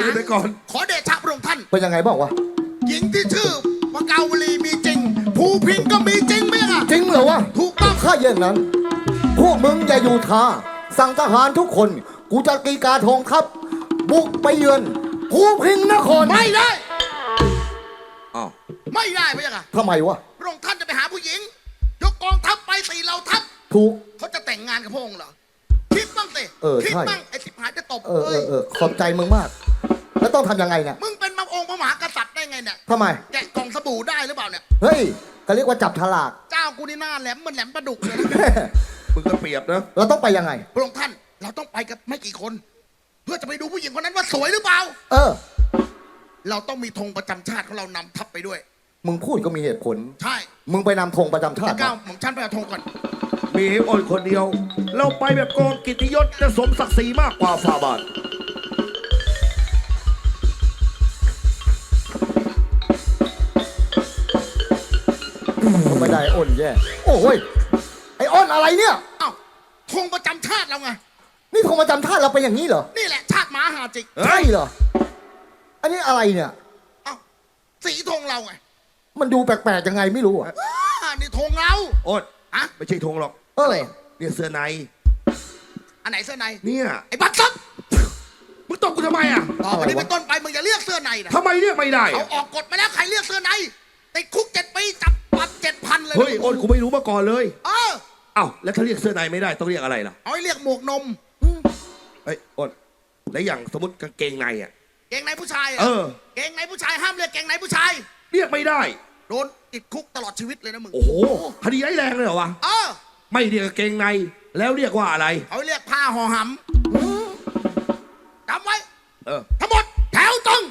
ลืมไปก่อน ขอเดชะพระองค์ท่าน เป็นยังไงบ้างวะหญิงที่ชื่อพระเกาวลีมีจริง ภูพิงก็มีจริงไหมอะ จริงเหรอวะถูกต้องถ้าอย่างนั้น พวกมึงอย่าอยู่ท้าสั่งทหารทุกคน กูจะกีกาทองทัพบุกไปเยือนภูพิงนครไม่ได้ อ้าวไม่ได้ไหมอะทำไมวะพระองค์ท่านจะไปหาผู้หญิง ยกกองทัพไปตีเราทัพ ถูก เขาจะแต่งงานกับพระองค์เหรอ คิดบ้างสิเออคิดใช่ บ้างไอ้สิบ หายจะตบเออเอเอ้ย อเออขอบใจมึงมาก แล้วต้องทำยังไงเนี่ยมึงเป็นมาองค์พระมหากษัตริย์ได้ไงเนี่ย ทำไม แกะกล่องสบู่ได้หรือเปล่าเนี่ย เฮ้ยก็เรียกว่าจับฉลาก เจ้ากูนี่หน้าแหลมเหมันแหลมปลาดุกเลยนะ มึงก็เปรียบนะ เราต้องไปยังไง พระองค์ท่าน เราต้องไปกับไม่กี่คน เพื่อจะไปดูผู้หญิงคนนั้นว่าสวยหรือเปล่า เออ เราต้องมีธงประจำชาติของเรานำทัพไปด้วย มึงพูดก็มีเหตุผล ใช่มึงไปนำธงประจำชาแต่ติก้าวมาผมชั้นไปเอาธงก่อน มีไอ้อ้นคนเดียว เราไปแบบกองกิตติยศจะสมศักดิ์ศรีมากกว่าฝ่าบาทไม่ได้อ้นแย่ โอ้ย ไอ้อ้นอะไรเนี่ย เอ้าธงประจำชาติเราไง นี่ธงประจำชาติเราเป็นอย่างนี้เหรอ นี่แหละชาติหมาหาจิกเฮ้ยใช่เหรอ อันนี้อะไรเนี่ย เอ้าสีธงเราไงมันดูแปลกๆยังไงไม่รู้อะอ่านี่ธงเรา อ้นอะไม่ใช่ธงหรอก เออเนี่ยเสื้อในอันไหนเสื้อในเนี่ยไอ้บัตรซับมึงตบกูทำไมอะต่อไปนี้เป็นต้นไปมึงอย่าเลือกเสื้อในนะทำไมเรียกไม่ได้เขาอะออกกฎมาแล้วใครเลือกเสื้อในติดคุกเจ็ดปีจับปรับเจ็ดพันเลยนะเฮ้ยอ้นกูไม่รู้มาก่อนเลย เออเอ้าแล้วถ้าเรียกเสื้อในไม่ได้ต้องเรียกอะไรล่ะเอาให้เรียกหมวกนมเฮ้ยอ้นแล้วอย่างสมมติกางเกงในอะเกงในผู้ชายหรเออเกงในผู้ชายห้ามเรียกเกงในผู้ชาย เรียกไม่ได้โดนติดคุกตลอดชีวิตเลยนะมึงโอ้โหคดีร้ายแรงเลยเหรอวะเออ ไม่เรียกกางเกงใน แล้วเรียกว่าอะไร เขาเรียกผ้าห่อหำจำไว้ เออ ทั้งหมด แถวตรง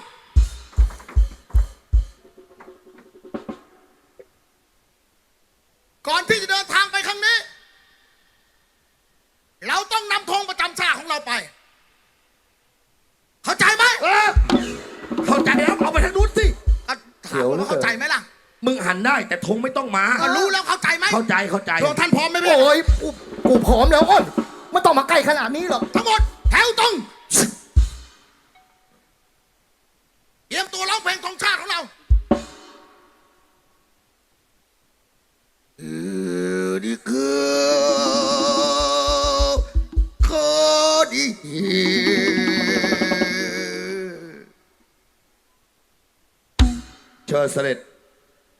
ก่อนที่จะเดินทางไป ได้ แต่ธงไม่ต้องมาก็รู้แล้วเข้าใจไหมเข้าใจเข้าใจ พวกท่านพร้อมไหมพี่โอ้ยกูกูผอมแล้วอ้นไม่ต้องมาใกล้ขนาดนี้หรอกทั้งหมดแถวตรงเตรียมตัวร้องเพลงของชาติของเราเออดีคือคดีเชิญเสด็จ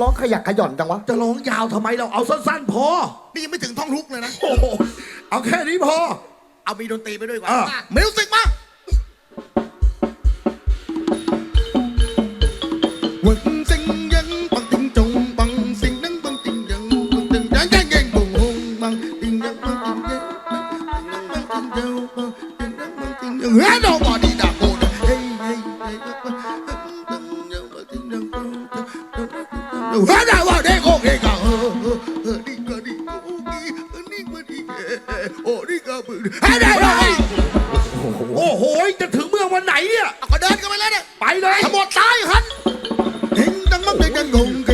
ร้องขยักขย่อนจังวะ จะร้องยาวทำไมเราเอาสั้นๆพอ นี่ยังไม่ถึงท่องฮุกเลยนะโอ้โหเอาแค่นี้พอ เอามีดนตรีไปด้วยก่อนอะมามิวสิกมาวันสิงยังบังติงจงบังสิงนังบังติงยังบังติงยังยังยังบุงฮงบั ยังเฮ้ย da wa de go ge ga ho ho di ga di go gi ni ga di โอ้ดิกาบึเฮ้ยได้เลยโอ้โหจะถึงเมืองวันไหนเนี่ยเอาก็เดินกันไปแล้วเนี่ยไปเลยทั้งหมดซ้ายหันเฮงจังบังเดงจังงงเฮ